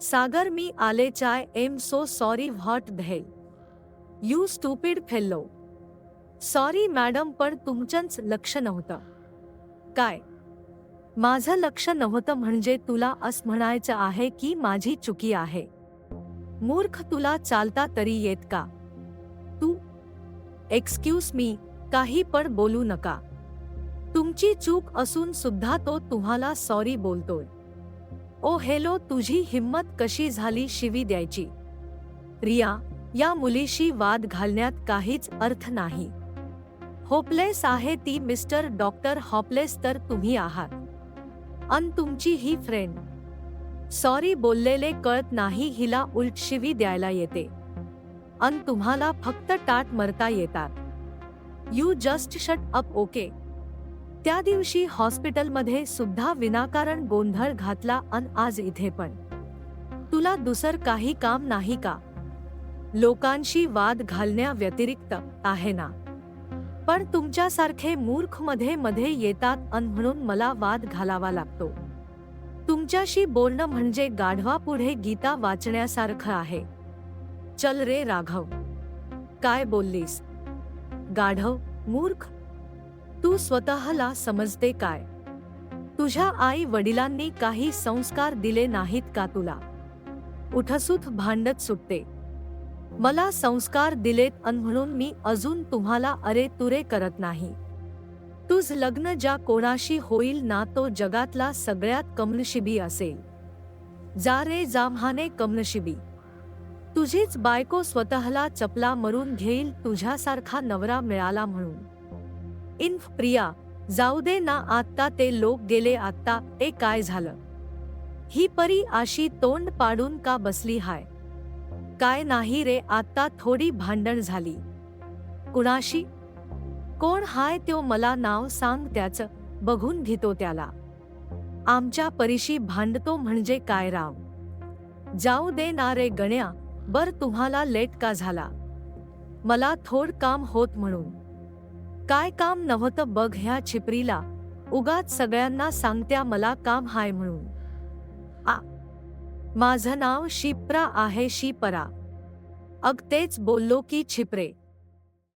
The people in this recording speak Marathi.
सागर मी आले चाय am so sorry what the hell you stupid fellow. Sorry madam पण तुमचंच लक्ष नव्हतं. काय? माझं लक्ष नव्हतं म्हणजे तुला अस म्हणायचं आहे की माझी चुकी आहे. मूर्ख तुला चालता तरी येत का? तू? एक्सक्यूज मी काही पण बोलू नका. तुमची चूक असून सुद्धा तो तुम्हाला सॉरी बोलतोय. ओ हेलो तुझी हिम्मत कशी झाली शिवी द्यायची? रिया या मुलीशी वाद घालण्यात काहीच अर्थ नाही. होपलेस आहे ती मिस्टर डॉक्टर हॉपलेस तर तुम्ही आहात. अन तुमची ही फ्रेंड. सॉरी बोललेले कळत नाही हिला उलट शिवी द्यायला येते. अन तुम्हाला फक्त टाट मरता येतात. You just shut up okay? त्या दिवशी हॉस्पिटलमध्ये सुद्धा विनाकारण गोंधळ घातला अन आज इथे पण. तुला दुसर काही काम नाही का? लोकांशी वाद घालण्या व्यतिरिक्त आहे ना? पण तुमच्यासारखे मूर्खमध्ये मध्ये येतात अन म्हणून मला वाद घालावा लागतो. तुमच्याशी बोलणं म्हणजे गाढवा पुढे गीता वाचण्यासारखं आहे. चल रे राघव. काय बोललीस? गाढव मूर्ख? तू स्वतःला समजते काय? तुझ्या आई वडिलांनी काही संस्कार दिले नाहीत का तुला? उठसूट भांडत सुटते. मला संस्कार दिलेत अन म्हणून मी अजून तुम्हाला अरे तुरे करत नाही. तुझ लग्न ज्या कोणाशी होईल ना तो जगातला सगळ्यात कमनशिबी असेल. जा रे जाम्हाने कमनशिबी. तुझीच बायको स्वतःला चपला मरून घेईल तुझ्यासारखा नवरा मिळाला म्हणून. इन्फ प्रिया जाऊ दे ना आत्ता ते लोक गेले आत्ता ए काय झालं? ही परी आशी तोंड पाडून का बसली हाय? काय नाही रे आत्ता थोडी भांडण झाली. कुणाशी? कोण हाय त्यो मला नाव सांग त्याचं बघून घेतो त्याला. आमच्या परीशी भांडतो म्हणजे काय राव? जाऊ दे ना रे गण्या बर तुम्हाला लेट का झाला? मला थोड काम होत म्हणून. काय काम नव्हतं बघ ह्या छिपरीला उगाच सगळ्यांना सांगत्या मला काम हाय म्हणून. आ माझं नाव शिप्रा आहे शिपरा. अग तेच बोललो की छिपरे